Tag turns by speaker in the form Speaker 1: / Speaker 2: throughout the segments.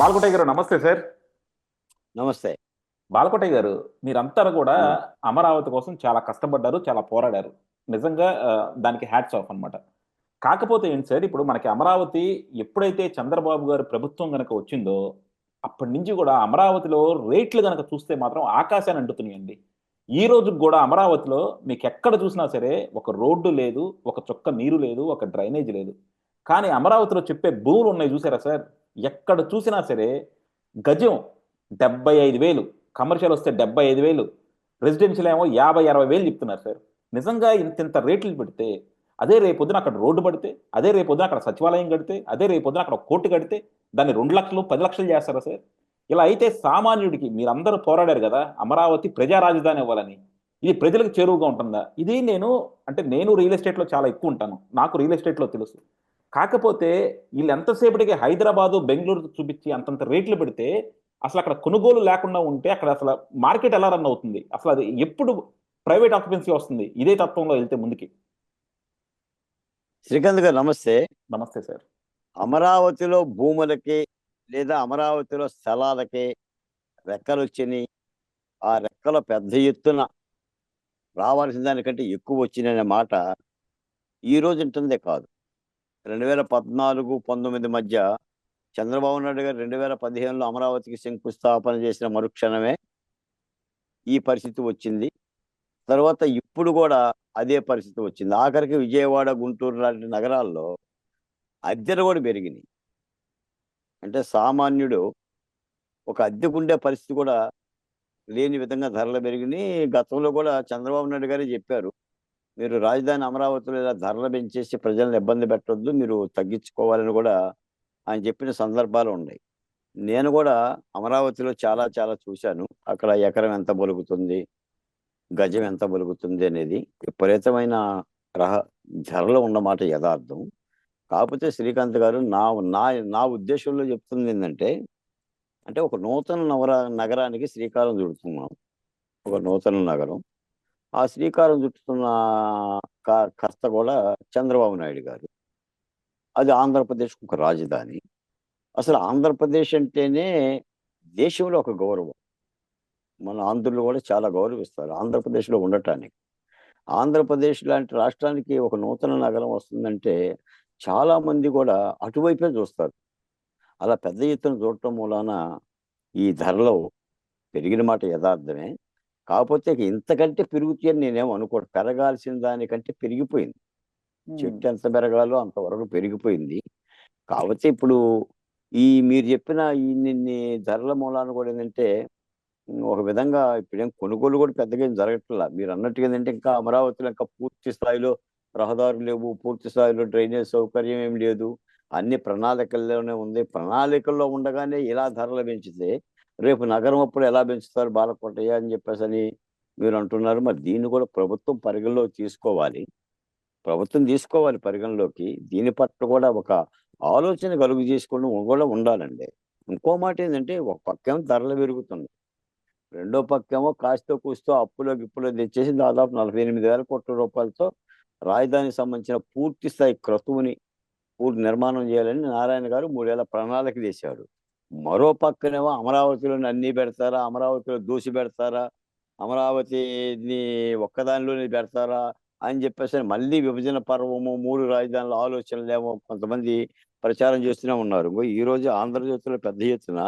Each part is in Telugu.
Speaker 1: బాలకోటయ్య గారు నమస్తే సార్.
Speaker 2: నమస్తే.
Speaker 1: బాలకోటయ్య గారు మీరంతా కూడా అమరావతి కోసం చాలా కష్టపడ్డారు చాలా పోరాడారు. నిజంగా దానికి హ్యాట్స్ ఆఫ్ అన్నమాట. కాకపోతే ఏంటి సార్ ఇప్పుడు మనకి అమరావతి ఎప్పుడైతే చంద్రబాబు గారు ప్రభుత్వం గనక వచ్చిందో అప్పటి నుంచి కూడా అమరావతిలో రేట్లు గనక చూస్తే మాత్రం ఆకాశాన్ని అంటుతున్నాయండి. ఈ రోజు కూడా అమరావతిలో మీకు ఎక్కడ చూసినా సరే ఒక రోడ్డు లేదు ఒక చుక్క నీరు లేదు ఒక డ్రైనేజ్ లేదు. కానీ అమరావతిలో చెప్పే భూములు ఉన్నాయి చూసారా సార్? ఎక్కడ చూసినా సరే గజం డెబ్బై ఐదు వేలు కమర్షియల్ వస్తే డెబ్బై ఐదు వేలు రెసిడెన్షియల్ ఏమో యాభై అరవై వేలు చెప్తున్నారు సార్. నిజంగా ఇంత ఇంత రేట్లు పెడితే అదే రేపొద్దున అక్కడ రోడ్డు పడితే అదే రేపొద్దున అక్కడ సచివాలయం కడితే అదే రేపొద్దున అక్కడ కోర్టు కడితే దాన్ని రెండు లక్షలు పది లక్షలు చేస్తారా సార్? ఇలా అయితే సామాన్యుడికి మీరందరూ పోరాడారు కదా అమరావతి ప్రజా రాజధాని ఇవ్వాలని ఇది ప్రజలకు చేరువుగా ఉంటుందా? ఇది నేను అంటే నేను రియల్ ఎస్టేట్లో చాలా ఎక్కువ ఉంటాను. నాకు రియల్ ఎస్టేట్లో తెలుసు. కాకపోతే వీళ్ళు ఎంతసేపటికి హైదరాబాదు బెంగళూరు చూపించి అంతంత రేట్లు పెడితే అసలు అక్కడ కొనుగోలు లేకుండా ఉంటే అక్కడ అసలు మార్కెట్ ఎలా రన్ అవుతుంది? అసలు అది ఎప్పుడు ప్రైవేట్ ఆక్యుపెన్సీ వస్తుంది? ఇదే తత్వంలో వెళ్తే ముందుకి.
Speaker 2: శ్రీకాంత్ గారు నమస్తే.
Speaker 1: నమస్తే సార్.
Speaker 2: అమరావతిలో భూములకి లేదా అమరావతిలో స్థలాలకి రెక్కలు వచ్చినాయి. ఆ రెక్కలు పెద్ద ఎత్తున రావాల్సిన దానికంటే ఎక్కువ వచ్చినాయనే మాట ఈ రోజు ఉంటుందే కాదు. రెండు వేల పద్నాలుగు పంతొమ్మిది మధ్య చంద్రబాబు నాయుడు గారు రెండు వేల పదిహేనులో అమరావతికి శంకుస్థాపన చేసిన మరుక్షణమే ఈ పరిస్థితి వచ్చింది. తర్వాత ఇప్పుడు కూడా అదే పరిస్థితి వచ్చింది. ఆఖరికి విజయవాడ గుంటూరు లాంటి నగరాల్లో అద్దెలు కూడా పెరిగినాయి. అంటే సామాన్యుడు ఒక అద్దెకుండే పరిస్థితి కూడా లేని విధంగా ధరలు పెరిగినాయి. గతంలో కూడా చంద్రబాబు నాయుడు గారే చెప్పారు. మీరు రాజధాని అమరావతిలో ఇలా ధరలు పెంచేసి ప్రజలను ఇబ్బంది పెట్టొద్దు మీరు తగ్గించుకోవాలని కూడా ఆయన చెప్పిన సందర్భాలు ఉన్నాయి. నేను కూడా అమరావతిలో చాలా చాలా చూశాను. అక్కడ ఎకరం ఎంత బొలుగుతుంది గజం ఎంత బొలుగుతుంది అనేది విపరీతమైన రహ ధరలు ఉన్నమాట యథార్థం. కాకపోతే శ్రీకాంత్ గారు నా నా నా ఉద్దేశంలో చెప్తుంది ఏంటంటే అంటే ఒక నూతన నగర నగరానికి శ్రీకారం చుడుతున్నాం. ఒక నూతన నగరం. ఆ శ్రీకారం చుట్టుతున్న కర్త కూడా చంద్రబాబు నాయుడు గారు. అది ఆంధ్రప్రదేశ్ ఒక రాజధాని. అసలు ఆంధ్రప్రదేశ్ అంటేనే దేశంలో ఒక గౌరవం. మన ఆంధ్రులు కూడా చాలా గౌరవిస్తారు ఆంధ్రప్రదేశ్లో ఉండటానికి. ఆంధ్రప్రదేశ్ లాంటి రాష్ట్రానికి ఒక నూతన నగరం వస్తుందంటే చాలా మంది కూడా అటువైపే చూస్తారు. అలా పెద్ద ఎత్తున చూడటం మూలాన ఈ ధరలు పెరిగిన మాట యథార్థమే. కాకపోతే ఇంతకంటే పెరుగుతాయని నేనేం అనుకోడు పెరగాల్సిన దానికంటే పెరిగిపోయింది. చెట్టు ఎంత పెరగాలో అంతవరకు పెరిగిపోయింది. కాకపోతే ఇప్పుడు ఈ మీరు చెప్పిన ఇన్ని ధరల మూలాన కూడా ఏంటంటే ఒక విధంగా ఇప్పుడేం కొనుగోలు కూడా పెద్దగా ఏం జరగట్లా. మీరు అన్నట్టుగా ఏంటంటే ఇంకా అమరావతిలో ఇంకా పూర్తి స్థాయిలో రహదారులు లేవు. పూర్తి స్థాయిలో డ్రైనేజ్ సౌకర్యం ఏం లేదు. అన్ని ప్రణాళికల్లోనే ఉంది. ప్రణాళికల్లో ఉండగానే ఇలా ధరలు పెంచితే రేపు నగరం అప్పుడు ఎలా పెంచుతారు బాలకోటయ్య అని చెప్పేసి అని మీరు అంటున్నారు. మరి దీన్ని కూడా ప్రభుత్వం పరిగణలోకి తీసుకోవాలి. ప్రభుత్వం తీసుకోవాలి పరిగణలోకి. దీని పట్ల కూడా ఒక ఆలోచన కలుగు చేసుకుని కూడా ఉండాలండి. ఇంకో మాట ఏంటంటే ఒక పక్కేమో ధరలు పెరుగుతుంది రెండో పక్కేమో కాస్తో కూస్తో అప్పులో గిప్పులో తెచ్చేసి దాదాపు నలభై ఎనిమిది వేల కోట్ల రూపాయలతో రాజధానికి సంబంధించిన పూర్తి స్థాయి క్రతువుని పూర్తి నిర్మాణం చేయాలని నారాయణ గారు మూడేళ్ళ ప్రణాళిక చేశాడు మరో పక్కనేమో అమరావతిలోని అన్ని పెడతారా అమరావతిలో దూసి పెడతారా అమరావతిని ఒక్కదానిలోనే పెడతారా అని చెప్పేసి మళ్ళీ విభజన పర్వము మూడు రాజధానుల ఆలోచనలు ఏమో కొంతమంది ప్రచారం చేస్తూనే ఉన్నారు. ఈ రోజు ఆంధ్రజ్యోతిలో పెద్ద ఎత్తున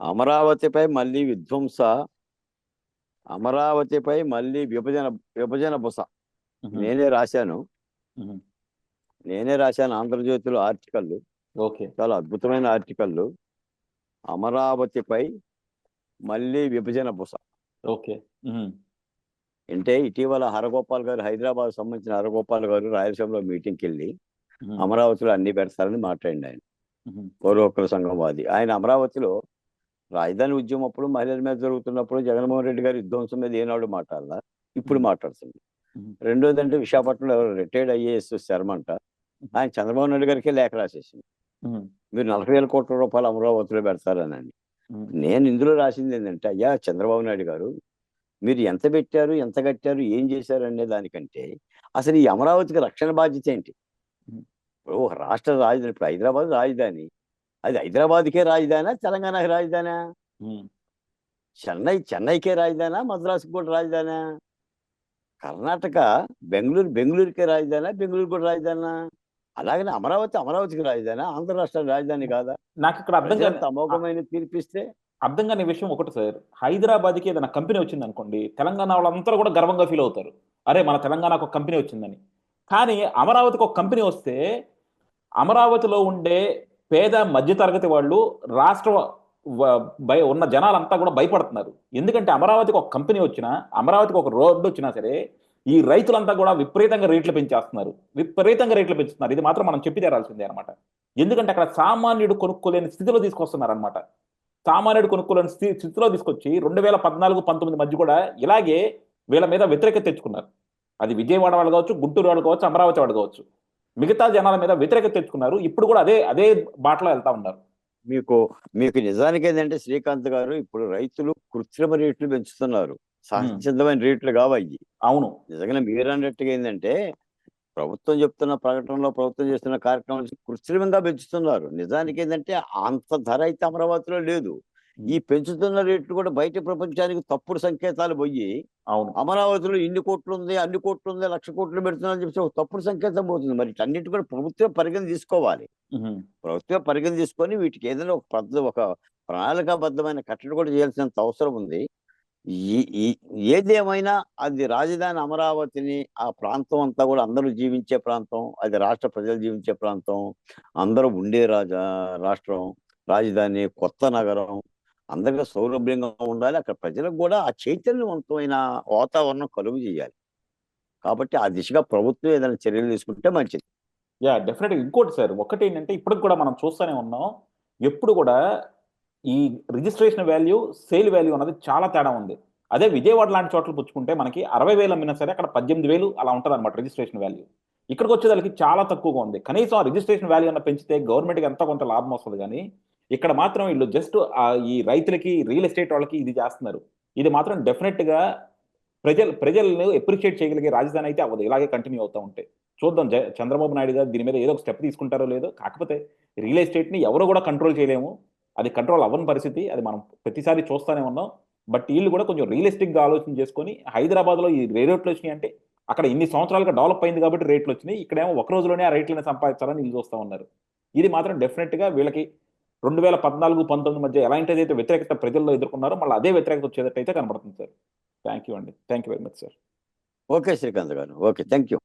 Speaker 2: అమరావతిపై మళ్ళీ విధ్వంస అమరావతిపై మళ్ళీ విభజన విభజన బుస. నేనే రాశాను. నేనే రాశాను ఆంధ్రజ్యోతిలో ఆర్టికల్
Speaker 1: ఓకే.
Speaker 2: చాలా అద్భుతమైన ఆర్టికల్ అమరావతిపై మళ్ళీ విభజన బుస
Speaker 1: ఓకే.
Speaker 2: అంటే ఇటీవల హరగోపాల్ గారు హైదరాబాద్ సంబంధించిన హరగోపాల్ గారు రాయలసీమలో మీటింగ్కి వెళ్ళి. అమరావతిలో అన్ని పెడతారని మాట్లాడింది ఆయన
Speaker 1: మ్మ్.
Speaker 2: పౌరహక్కుల సంఘం వాది ఆయన అమరావతిలో రాజధాని ఉద్యమం అప్పుడు మహిళల మీద జరుగుతున్నప్పుడు జగన్మోహన్ రెడ్డి గారి విధ్వంసం మీద ఏనాడు మాట్లాడాల ఇప్పుడు మాట్లాడుతుంది
Speaker 1: మ్మ్.
Speaker 2: రెండోది అంటే విశాఖపట్నంలో ఎవరు రిటైర్డ్ ఐఏఎస్ శర్మ అంట ఆయన చంద్రబాబు నాయుడు గారికి లేఖ రాసేసింది. మీరు నలభై వేల కోట్ల రూపాయలు అమరావతిలో పెడతారని
Speaker 1: మ్మ్.
Speaker 2: నేను ఇందులో రాసింది ఏంటంటే అయ్యా చంద్రబాబు నాయుడు గారు మీరు ఎంత పెట్టారు ఎంత కట్టారు ఏం చేశారు అనే దానికంటే అసలు ఈ అమరావతికి రక్షణ బాధ్యత ఏంటి. ఇప్పుడు ఒక రాష్ట్ర రాజధాని ఇప్పుడు హైదరాబాద్ రాజధాని అది హైదరాబాద్కే రాజధానా తెలంగాణకి రాజధానా? చెన్నై చెన్నైకే రాజధానా మద్రాసుకు కూడా రాజధానా? కర్ణాటక బెంగళూరు బెంగళూరుకే రాజధానా బెంగళూరు కూడా రాజధానా? అలాగనే అమరావతి అమరావతికి రాజధానా ఆంధ్ర రాష్ట్ర రాజధాని కాదా?
Speaker 1: నాకు ఇక్కడ అర్థం
Speaker 2: ప్రజలంత అమోఘమైన తీర్పిస్తే?
Speaker 1: అర్థం కాని విషయం ఒకటి సార్. హైదరాబాద్కి ఏదైనా కంపెనీ వచ్చింది అనుకోండి తెలంగాణ వాళ్ళందరూ కూడా గర్వంగా ఫీల్ అవుతారు. అరే మన తెలంగాణకు ఒక కంపెనీ వచ్చిందని. కానీ అమరావతికి ఒక కంపెనీ వస్తే అమరావతిలో ఉండే పేద మధ్యతరగతి వాళ్ళు రాష్ట్ర భయ ఉన్న జనాలంతా కూడా భయపడుతున్నారు. ఎందుకంటే అమరావతికి ఒక కంపెనీ వచ్చినా అమరావతికి ఒక రోడ్డు వచ్చినా సరే ఈ రైతులంతా కూడా విపరీతంగా రేట్లు పెంచేస్తున్నారు. విపరీతంగా రేట్లు పెంచుతున్నారు. ఇది మాత్రం మనం చెప్పి తేరాల్సిందే అనమాట ఎందుకంటే అక్కడ సామాన్యుడు కొనుక్కోలేని స్థితిలో తీసుకొస్తున్నారు అనమాట సామాన్యుడు కొనుక్కోలేని స్థితి స్థితిలో తీసుకొచ్చి రెండు వేల పద్నాలుగు పంతొమ్మిది మధ్య కూడా ఇలాగే వీళ్ళ మీద వ్యతిరేకత తెచ్చుకున్నారు. అది విజయవాడ వాళ్ళు కావచ్చు గుంటూరు వాళ్ళు కావచ్చు అమరావతి వాళ్ళు కావచ్చు. మిగతా జనాల మీద వ్యతిరేకత తెచ్చుకున్నారు. ఇప్పుడు కూడా అదే అదే బాటలో వెళ్తా ఉన్నారు.
Speaker 2: మీకు మీకు నిజానికి ఏంటంటే శ్రీకాంత్ గారు ఇప్పుడు రైతులు కృత్రిమ రేట్లు పెంచుతున్నారు. సహజసిద్ధమైన రేట్లు కావయ్యి
Speaker 1: అవును.
Speaker 2: నిజంగానే మీరు అన్నట్టుగా ఏంటంటే ప్రభుత్వం చెప్తున్న ప్రకటనలో ప్రభుత్వం చేస్తున్న కార్యక్రమం కృత్రిమంగా పెంచుతున్నారు. నిజానికి ఏంటంటే అంత ధర అయితే అమరావతిలో లేదు. ఈ పెంచుతున్న రేట్లు కూడా బయట ప్రపంచానికి తప్పుడు సంకేతాలు పోయి
Speaker 1: అవును.
Speaker 2: అమరావతిలో ఇన్ని కోట్లు ఉంది అన్ని కోట్లు ఉంది లక్ష కోట్లు పెడుతున్నారని చెప్పి ఒక తప్పుడు సంకేతం పోతుంది. మరి అన్నిటి కూడా ప్రభుత్వం పరిగణ తీసుకోవాలి. ప్రభుత్వం పరిగణ తీసుకొని వీటికి ఏదైనా ఒక పద్ధతి ఒక ప్రణాళికాబద్ధమైన కట్టడి కూడా చేయాల్సినంత అవసరం ఉంది. ఏదేమైనా అది రాజధాని అమరావతిని ఆ ప్రాంతం అంతా కూడా అందరూ జీవించే ప్రాంతం అది రాష్ట్ర ప్రజలు జీవించే ప్రాంతం అందరూ ఉండే రాజా రాష్ట్రం రాజధాని కొత్త నగరం అందరికీ సౌలభ్యంగా ఉండాలి. అక్కడ ప్రజలకు కూడా ఆ చైతన్యవంతమైన వాతావరణం కలుగు చేయాలి. కాబట్టి ఆ దిశగా ప్రభుత్వం ఏదైనా చర్యలు తీసుకుంటే మంచిది.
Speaker 1: యా డెఫినెట్గా ఇంకోటి సార్ ఒకటి ఏంటంటే ఇప్పటికి కూడా మనం చూస్తూనే ఉన్నాం. ఎప్పుడు కూడా ఈ రిజిస్ట్రేషన్ వాల్యూ సేల్ వాల్యూ అన్నది చాలా తేడా ఉంది. అదే విజయవాడ లాంటి చోట్ల పుచ్చుకుంటే మనకి అరవై వేలు అమ్మినా సరే అక్కడ పద్దెనిమిది వేలు అలా ఉంటుంది అనమాట రిజిస్ట్రేషన్ వాల్యూ. ఇక్కడికి వచ్చేదానికి చాలా తక్కువగా ఉంది. కనీసం ఆ రిజిస్ట్రేషన్ వాల్యూ అన్న పెంచితే గవర్నమెంట్కి ఎంత కొంత లాభం వస్తుంది కానీ ఇక్కడ మాత్రం వీళ్ళు జస్ట్ ఈ రైతులకి రియల్ ఎస్టేట్ వాళ్ళకి ఇది చేస్తున్నారు. ఇది మాత్రం డెఫినెట్గా ప్రజలు ప్రజలను ఎప్రిషియేట్ చేయగలిగే రాజధాని అయితే అవ్వదు. ఇలాగే కంటిన్యూ అవుతూ ఉంటాయి చూద్దాం చంద్రబాబు నాయుడు గారు దీని మీద ఏదో ఒక స్టెప్ తీసుకుంటారో లేదో. కాకపోతే రియల్ ఎస్టేట్ని ఎవరు కూడా కంట్రోల్ చేయలేము. అది కంట్రోల్ అవ్వని పరిస్థితి అది మనం ప్రతిసారి చూస్తూనే ఉన్నాం. బట్ వీళ్ళు కూడా కొంచెం రియలిస్టిక్గా ఆలోచన చేసుకొని హైదరాబాద్లో ఈ రేట్లు వచ్చినాయి అంటే అక్కడ ఇన్ని సంవత్సరాలుగా డెవలప్ అయింది కాబట్టి రేట్లు వచ్చినాయి. ఇక్కడేమో ఒక రోజులోనే ఆ రేట్లను సంపాదించాలని వీళ్ళు చూస్తూ ఉన్నారు. ఇది మాత్రం డెఫినెట్గా వీళ్ళకి రెండు వేల పద్నాలుగు పంతొమ్మిది మధ్య ఎలాంటిదైతే వ్యతిరేకత ప్రజల్లో ఎదుర్కొన్నారో మళ్ళీ అదే వ్యతిరేకత వచ్చేటట్టయితే కనబడుతుంది సార్. థ్యాంక్ యూ అండి. Thank you very much sir.
Speaker 2: Okay Srikanth గారు. ఓకే. Thank you